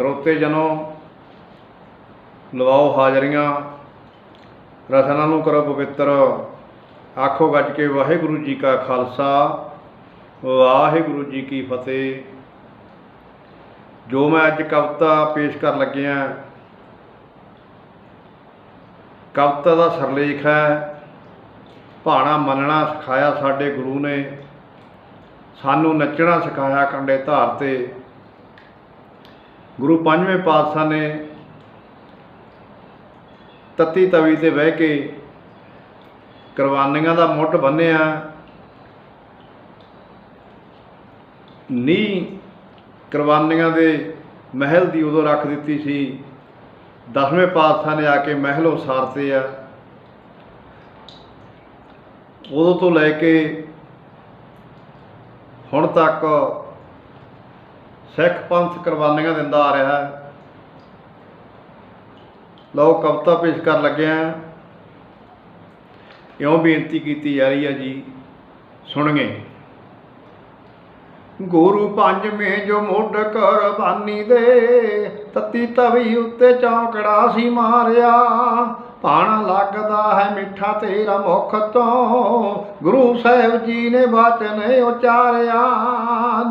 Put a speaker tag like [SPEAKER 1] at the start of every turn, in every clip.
[SPEAKER 1] ਸਰੋਤੇ ਜਨੋ, ਲਵਾਓ ਹਾਜ਼ਰੀਆਂ, ਰਸਨਾਂ ਨੂੰ ਕਰੋ ਪਵਿੱਤਰ, ਆਖੋ ਗੱਜ ਕੇ ਵਾਹਿਗੁਰੂ ਜੀ ਕਾ ਖਾਲਸਾ, ਵਾਹਿਗੁਰੂ ਜੀ ਕੀ ਫਤਿਹ। ਜੋ ਮੈਂ ਅੱਜ ਕਵਿਤਾ ਪੇਸ਼ ਕਰਨ ਲੱਗਿਆ ਕਵਿਤਾ ਦਾ ਸਰਲੇਖ ਹੈ, ਭਾਣਾ ਮੰਨਣਾ ਸਿਖਾਇਆ ਸਾਡੇ ਗੁਰੂ ਨੇ, ਸਾਨੂੰ ਨੱਚਣਾ ਸਿਖਾਇਆ ਕੰਡੇ ਧਾਰ ਤੇ। ਗੁਰੂ ਪੰਜਵੇਂ ਪਾਤਸ਼ਾਹ ਨੇ ਤਤੀ ਤਵੀ ਤੇ ਬਹਿ ਕੇ ਕੁਰਬਾਨੀਆਂ ਦਾ ਮੁੱਢ ਬੰਨਿਆ ਨੀ ਕੁਰਬਾਨੀਆਂ ਦੇ ਮਹਿਲ ਦੀ ਉਦੋਂ ਰੱਖ ਦਿੱਤੀ ਸੀ। ਦਸਵੇਂ ਪਾਤਸ਼ਾਹ ਨੇ ਆ ਕੇ ਮਹਿਲ ਉਸਾਰਤੇ ਆ। ਉਦੋਂ ਤੋਂ ਲੈ ਕੇ ਹੁਣ ਤੱਕ ਸਿੱਖ ਪੰਥ ਕੁਰਬਾਨੀਆਂ ਦਿੰਦਾ ਆ ਰਿਹਾ ਹੈ। ਲਓ ਕਵਿਤਾ ਪੇਸ਼ ਕਰਨ ਲੱਗਿਆ ਇਉਂ ਬੇਨਤੀ ਕੀਤੀ ਜਾ ਰਹੀ ਹੈ ਜੀ, ਸੁਣਗੇ। ਗੁਰੂ ਪੰਜਵੇਂ ਜੋ ਮੁੱਢ ਕੁਰਬਾਨੀ ਦੇ, ਤਤੀ ਤਵੀ ਉੱਤੇ ਚੌਂਕੜਾ ਸੀ ਮਾਰਿਆ। ਪਾਣਾ ਲੱਗਦਾ ਹੈ ਮਿੱਠਾ ਤੇਰਾ ਮੁਖ ਤੋਂ, ਗੁਰੂ ਸਾਹਿਬ ਜੀ ਨੇ ਬਚਨ ਉਚਾਰਿਆ।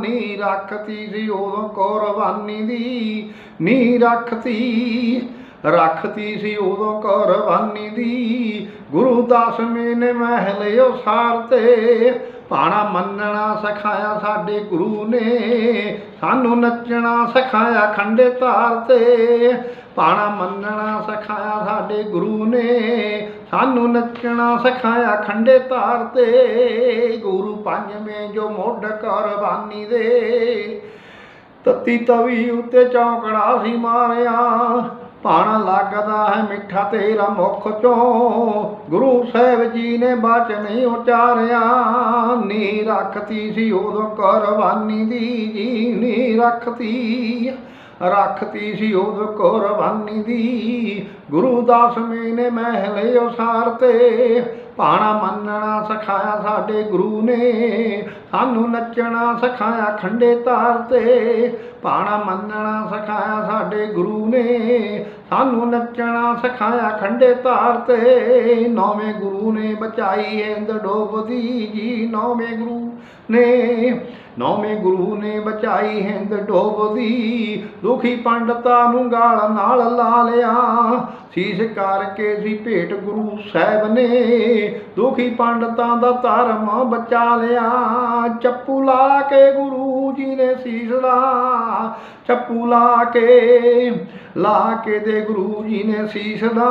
[SPEAKER 1] ਨੀ ਰੱਖਤੀ ਸੀ ਉਦੋਂ ਕੁਰਬਾਨੀ ਦੀ, ਨੀ ਰੱਖਤੀ। ਰੱਖਤੀ ਸੀ ਉਦੋਂ ਕੁਰਬਾਨੀ ਦੀ। ਗੁਰੂ ਦਸਵੇਂ ਨੇ ਮਹਿਲ ਉਸਾਰਤੇ। ਭਾਣਾ ਮੰਨਣਾ ਸਿਖਾਇਆ ਸਾਡੇ ਗੁਰੂ ਨੇ, ਸਾਨੂੰ ਨੱਚਣਾ ਸਿਖਾਇਆ ਖੰਡੇ ਧਾਰ ਤੇ। ਭਾਣਾ ਮੰਨਣਾ ਸਿਖਾਇਆ ਸਾਡੇ ਗੁਰੂ ਨੇ, ਸਾਨੂੰ ਨੱਚਣਾ ਸਿਖਾਇਆ ਖੰਡੇ ਧਾਰ ਤੇ। ਗੁਰੂ ਪੰਜਵੇਂ ਜੋ ਮੁੱਢ ਕੁਰਬਾਨੀ ਦੇ, ਤਤੀ ਤਵੀ ਉੱਤੇ ਚੌਂਕੜਾ ਸੀ ਮਾਰਿਆ। ਭਾਣਾ ਲੱਗਦਾ ਹੈ ਮਿੱਠਾ ਤੇਰਾ ਮੁਖ ਚੋਂ। ਗੁਰੂ ਸਾਹਿਬ ਜੀ ਨੇ ਬਚਨ ਉਚਾਰਿਆ ਨੀ ਰੱਖਤੀ ਸੀ ਉਦੋਂ ਕੁਰਬਾਨੀ ਦੀ ਜੀ ਨੀ ਰੱਖਤੀ ਰੱਖਤੀ ਸੀ ਉਦੋਂ ਕੁਰਬਾਨੀ ਦੀ। ਗੁਰੂ ਦਸਵੇਂ ਨੇ ਮਹਿਲ ਉਸਾਰਤੇ ਪਾਣਾ ਮੰਨਣਾ ਸਿਖਾਇਆ ਸਾਡੇ ਗੁਰੂ ਨੇ। ਸਾਨੂੰ ਨੱਚਣਾ ਸਿਖਾਇਆ ਖੰਡੇ ਧਾਰ ਤੇ ਪਾਣਾ ਮੰਨਣਾ ਸਿਖਾਇਆ ਸਾਡੇ ਗੁਰੂ ਨੇ। ਸਾਨੂੰ ਨੱਚਣਾ ਸਿਖਾਇਆ ਖੰਡੇ ਧਾਰ ਤੇ, ਨੌਵੇਂ ਗੁਰੂ ਨੇ ਬਚਾਈ ਹਿੰਦ ਡੋਬਦੀ ਜੀ, ਨੌਵੇਂ ਗੁਰੂ ਨੇ। ਨੌਵੇਂ ਗੁਰੂ ਨੇ ਬਚਾਈ ਹਿੰਦ ਡੋਬਦੀ ਦੁਖੀ ਪੰਡਤਾਂ ਨੂੰ ਗਾਲ ਨਾਲ ਲਾ ਲਿਆ। ਸੀਸ ਕਰਕੇ ਸੀ ਭੇਟ ਗੁਰੂ ਸਾਹਿਬ ਨੇ, ਦੁਖੀ ਪੰਡਤਾਂ ਦਾ ਧਰਮ ਬਚਾ ਲਿਆ। ਚੱਪੂ ਲਾ ਕੇ ਗੁਰੂ ਜੀ ਨੇ ਸੀਸ ਦਾ ਚੱਪੂ ਲਾ ਕੇ ਲਾ ਕੇ ਦੇ ਗੁਰੂ ਜੀ ਨੇ ਸੀਸ ਦਾ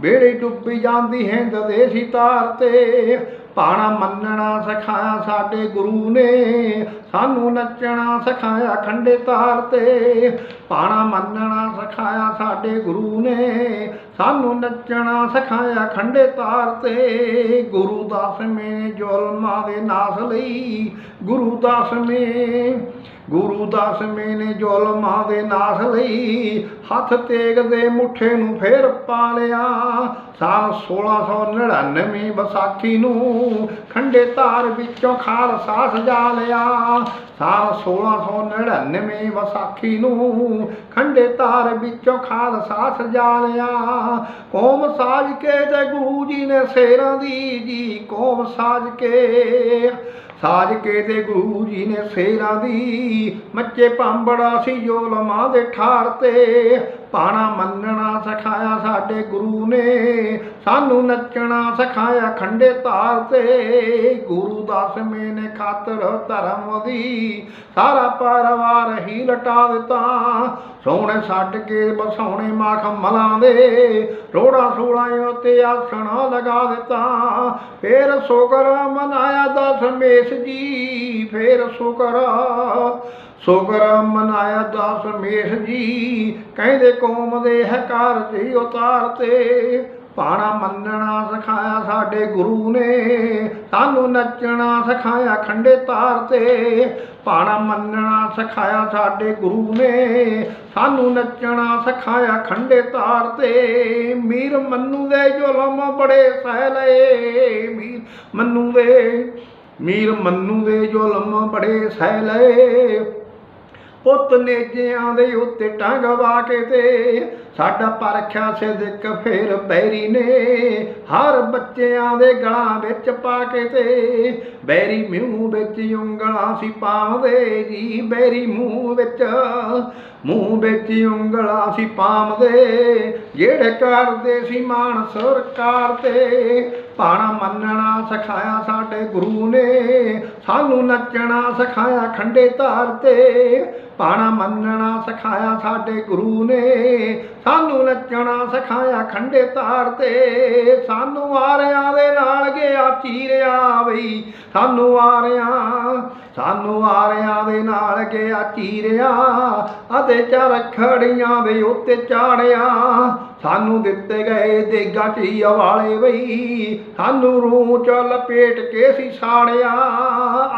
[SPEAKER 1] ਬੇੜੀ ਡੁੱਬੀ ਜਾਂਦੀ, ਹਿੰਦ ਦੇ ਸੀ ਤਾਰ ਤੇ, ਪਾਣਾ ਮੰਨਣਾ ਸਿਖਾਇਆ ਸਾਡੇ ਗੁਰੂ ਨੇ ਸਾਨੂੰ ਨੱਚਣਾ ਸਿਖਾਇਆ ਖੰਡੇ ਧਾਰ ਤੇ, ਪਾਣਾ ਮੰਨਣਾ ਸਿਖਾਇਆ ਸਾਡੇ ਗੁਰੂ ਨੇ, ਸਾਨੂੰ ਨੱਚਣਾ ਸਿਖਾਇਆ ਖੰਡੇ ਧਾਰ ਤੇ। ਗੁਰੂ ਦਾਸ ਦਸਵੇਂ ਜ਼ੁਲਮਾਂ ਦੇ ਨਾਸ ਲਈ, ਗੁਰੂ ਮੇ ਗੁਰੂ ਦਸਵੇਂ ਨੇ ਜ਼ੁਲਮਾਂ ਦੇ ਨਾਸ ਲਈ ਹੱਥ ਤੇਗ ਦੇ ਮੁੱਠੇ ਨੂੰ ਫੇਰ ਪਾ ਲਿਆ ਸਾਲ 1699 ਵਿਸਾਖੀ ਨੂੰ ਖੰਡੇ ਧਾਰ ਵਿੱਚੋਂ ਖਾਲਸਾ ਸਜਾ ਲਿਆ। ਸਾਲ 1699 ਵਿਸਾਖੀ ਨੂੰ ਖੰਡੇ ਧਾਰ ਵਿੱਚੋਂ ਖਾਲਸਾ ਸਜਾ ਲਿਆ। ਕੌਮ ਸਾਜ ਕੇ ਤੇ ਗੁਰੂ ਜੀ ਨੇ ਸ਼ੇਰਾਂ ਦੀ ਜੀ, ਕੌਮ ਸਾਜ ਕੇ ਸਾਜ ਕੇ ਤੇ ਗੁਰੂ ਜੀ ਨੇ ਸ਼ੇਰਾਂ ਦੀ, ਮੱਚੇ ਪਾਂਬੜਾ ਸੀ ਜੋ ਜ਼ੁਲਮਾਂ ਦੇ ਠਾਰ ਤੇ। ਪਾਣਾ ਮੰਨਣਾ ਸਿਖਾਇਆ ਸਾਡੇ ਗੁਰੂ ਨੇ, ਸਾਨੂੰ ਨੱਚਣਾ ਸਿਖਾਇਆ ਖੰਡੇ ਧਾਰ ਤੇ। ਗੁਰੂ ਦਸਵੇਂ ਨੇ ਖਾਤਰ ਧਰਮ ਦੀ ਸਾਰਾ ਪਰਿਵਾਰ ਹੀ ਲਟਾ ਦਿੱਤਾ। ਸੋਹਣੇ ਛੱਡ ਕੇ ਬਸਾਉਣੇ ਮਾਖ ਮਲਾਂ ਦੇ, ਰੋੜਾ ਸੋੜਾ ਉੱਤੇ ਆਸਣ ਲਗਾ ਦਿੱਤਾ। ਫੇਰ ਸ਼ੁਕਰ ਮਨਾਇਆ ਦਸਮੇਸ਼ ਜੀ, ਫੇਰ ਸ਼ੁਕਰ ਸ਼ੁਕਰ ਮਨਾਇਆ ਦਸਮੇਸ਼ ਜੀ, ਕਹਿੰਦੇ ਕੌਮ ਦੇ ਹਕਾਰ ਜੀ ਉਤਾਰ ਤੇ ਪਾਣਾ ਮੰਨਣਾ ਸਿਖਾਇਆ ਸਾਡੇ ਗੁਰੂ ਨੇ, ਸਾਨੂੰ ਨੱਚਣਾ ਸਿਖਾਇਆ ਖੰਡੇ ਤਾਰ ਤੇ ਪਾਣਾ ਮੰਨਣਾ ਸਿਖਾਇਆ ਸਾਡੇ ਗੁਰੂ ਨੇ, ਸਾਨੂੰ ਨੱਚਣਾ ਸਿਖਾਇਆ ਖੰਡੇ ਧਾਰ ਤੇ, ਮੀਰ ਮੰਨੂ ਦੇ ਜ਼ੁਲਮ ਬੜੇ ਸਹਿ ਲਏ, ਮੀਰ ਮੰਨੂ ਦੇ, ਮੀਰ ਮੰਨੂ ਦੇ ਜ਼ੁਲਮ ਬੜੇ ਸਹਿ ਲਏ। ਪੁੱਤ ਨੇਜਿਆਂ ਦੇ ਉੱਤੇ ਟੰਗ ਵਾ ਕੇ ਤੇ ਸਾਡਾ ਪਰਖਿਆ ਸਿਦਕ ਫੇਰ ਬੈਰੀ ਨੇ, ਹਰ ਬੱਚਿਆਂ ਦੇ ਗਲਾਂ ਵਿੱਚ ਪਾ ਕੇ ਤੇ ਬੈਰੀ ਮੂੰਹ ਵਿੱਚ ਉਂਗਲਾਂ ਸੀ ਪਾਉਂਦੇ ਜੀ, ਬੈਰੀ ਮੂੰਹ ਵਿੱਚ ਮੂੰਹ ਵਿੱਚ ਉਂਗਲਾਂ ਸੀ ਪਾਉਂਦੇ ਜਿਹੜੇ ਕਰਦੇ ਸੀ ਮਾਨ ਸਰਕਾਰ ਤੇ। ਪਾਣਾ ਮੰਨਣਾ ਸਿਖਾਇਆ ਸਾਡੇ ਗੁਰੂ ਨੇ। ਸਾਨੂੰ ਨੱਚਣਾ ਸਿਖਾਇਆ ਖੰਡੇ ਧਾਰ ਤੇ। ਪਾਣਾ ਮੰਨਣਾ ਸਿਖਾਇਆ ਸਾਡੇ ਗੁਰੂ ਨੇ। ਸਾਨੂੰ ਨੱਚਣਾ ਸਿਖਾਇਆ ਖੰਡੇ ਧਾਰ ਤੇ। ਸਾਨੂੰ ਆਰਿਆਂ ਦੇ ਨਾਲ ਗਿਆ ਚੀਰਿਆ ਬਈ। ਸਾਨੂੰ ਆਰਿਆਂ ਸਾਨੂੰ ਆਰਿਆਂ ਦੇ ਨਾਲ ਗਿਆ ਚੀਰਿਆ। ਅਤੇ ਚਰਖੜੀਆਂ ਦੇ ਉੱਤੇ ਚਾੜਿਆ। ਸਾਨੂੰ ਦਿੱਤੇ ਗਏ ਦੇਗਾ ਚੀ ਵਾਲੇ ਬਈ। ਸਾਨੂੰ ਰੂਹ ਚ ਲਪੇਟ ਕੇ ਸੀ ਸਾੜਿਆ।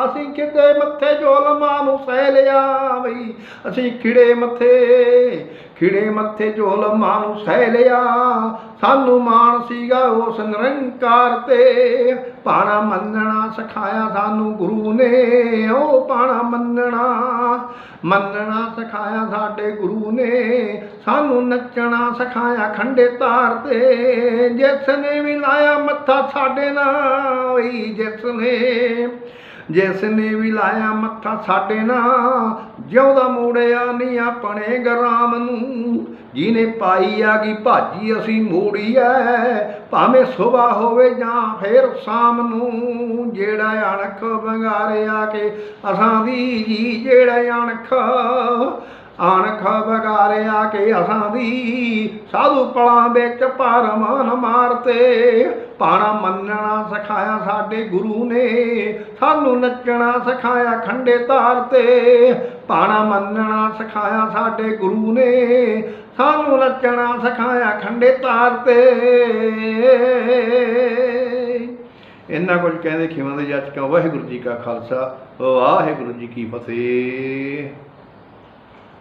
[SPEAKER 1] ਅਸੀਂ ਕਿਤੇ ਮੱਥੇ ਜ਼ੁਲਮਾਂ ਨੂੰ ਸਹਿ ਲਿਆ ਬਈ। ਅਸੀਂ ਖਿੜੇ ਮੱਥੇ ਖਿੜੇ ਮੱਥੇ ਜ਼ੁਲਮਾਂ ਨੂੰ ਸਹਿ ਲਿਆ ਸਾਨੂੰ ਮਾਣ ਸੀਗਾ ਉਸ ਨਿਰੰਕਾਰ ਤੇ। ਪਾਣਾ ਮੰਨਣਾ ਸਿਖਾਇਆ ਸਾਨੂੰ ਗੁਰੂ ਨੇ। ਉਹ ਪਾਣਾ ਮੰਨਣਾ ਮੰਨਣਾ ਸਿਖਾਇਆ ਸਾਡੇ ਗੁਰੂ ਨੇ। ਸਾਨੂੰ ਨੱਚਣਾ ਸਿਖਾਇਆ ਖੰਡੇ ਤਾਰ ਤੇ। ਜਿਸ ਨੇ ਵੀ ਲਾਇਆ ਮੱਥਾ ਸਾਡੇ ਨਾਲ ਓਏ ਜਿਸ ਨੇ ਜਿਸ ਨੇ ਵੀ ਲਾਇਆ ਮੱਥਾ ਸਾਡੇ ਨਾਲ, ਜਿਉਂਦਾ ਮੋੜਿਆ ਨਹੀਂ ਆਪਣੇ ਗਰਾਮ ਨੂੰ। ਜਿਹਨੇ ਪਾਈ ਆ ਗਈ ਭਾਜੀ ਅਸੀਂ ਮੋੜੀ ਐ, ਭਾਵੇਂ ਸਵੇਰ ਹੋਵੇ ਜਾਂ ਫੇਰ ਸ਼ਾਮ ਨੂੰ, ਜਿਹੜਾ ਅਣਖ ਬੰਗਾਰਿਆ ਕੇ ਅਸਾਂ ਦੀ ਜੀ, ਜਿਹੜਾ ਅਣਖ ਅਣਖ ਬਗਾਰਿਆ ਕੇ ਅਸਾਂ ਦੀ ਸਾਧੂ ਪਲਾਂ ਵਿੱਚ ਪਰਮਾਨ ਮਾਰਤੇ ਪਾਣਾ ਮੰਨਣਾ ਸਿਖਾਇਆ ਸਾਡੇ ਗੁਰੂ ਨੇ, ਸਾਨੂੰ ਨੱਚਣਾ ਸਿਖਾਇਆ ਖੰਡੇ ਧਾਰ ਤੇ, ਪਾਣਾ ਮੰਨਣਾ ਸਿਖਾਇਆ ਸਾਡੇ ਗੁਰੂ ਨੇ, ਸਾਨੂੰ ਨੱਚਣਾ ਸਿਖਾਇਆ ਖੰਡੇ ਧਾਰ ਤੇ। ਇੰਨਾ ਕੁਝ ਕਹਿੰਦੇ ਖਿਵਾਂ ਦੇ ਜੱਜ ਕਿਉਂ? ਵਾਹਿਗੁਰੂ ਜੀ ਕਾ ਖਾਲਸਾ, ਵਾਹਿਗੁਰੂ ਜੀ ਕੀ ਫਤਿਹ।